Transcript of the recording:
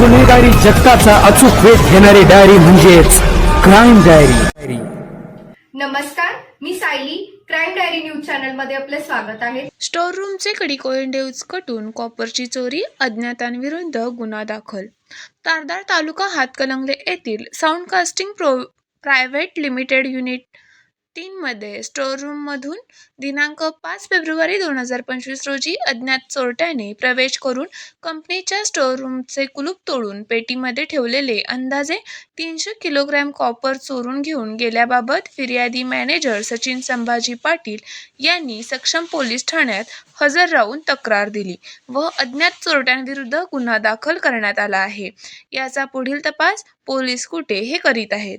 गुन्हेगारी जगताचा अचूक वेध घेणारी डायरी म्हणजेच क्राईम डायरी नमस्कार मी सायली. क्राईम डायरी न्यूज चॅनलमध्ये आपले स्वागत आहे. स्टोर रूमचे कडी कोयंडे उचकटून कॉपरची चोरी अज्ञातांविरुद्ध गुन्हा दाखल. तारदाळ तालुका हातकलंगले येथील sound casting pro private limited unit तीनमध्ये स्टोअररूममधून दिनांक पाच फेब्रुवारी दोन हजार पंचवीस रोजी अज्ञात चोरट्याने प्रवेश करून कंपनीच्या स्टोअररूमचे कुलूप तोडून पेटीमध्ये ठेवलेले अंदाजे तीनशे किलोग्रॅम कॉपर चोरून घेऊन गेल्याबाबत फिर्यादी मॅनेजर सचिन संभाजी पाटील यांनी सक्षम पोलीस ठाण्यात हजर राहून तक्रार दिली व अज्ञात चोरट्यांविरुद्ध गुन्हा दाखल करण्यात आला आहे. याचा पुढील तपास पोलीस कुठे हे करीत आहेत?